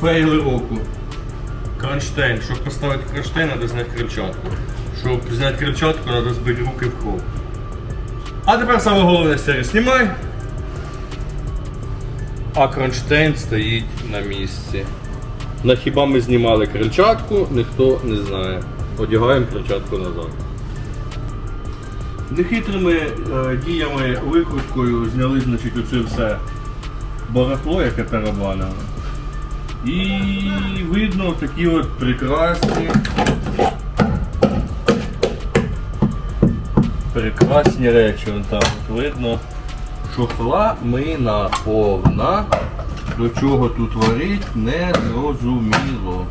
фейл року. Кронштейн. Щоб поставити кронштейн, треба зняти крильчатку. Щоб зняти крильчатку, треба збити руки в кров. А тепер саме головне серію знімай. А кронштейн стоїть на місці. На хіба ми знімали крильчатку, ніхто не знає. Одягаємо крильчатку назад. Нехитрими е, діями, викруткою зняли, значить, оце все барахло, яке тарабанило. І видно такі от прекрасні. Прекрасні речі. Вон там от видно. Що мина повна. До чого тут варить, не зрозуміло.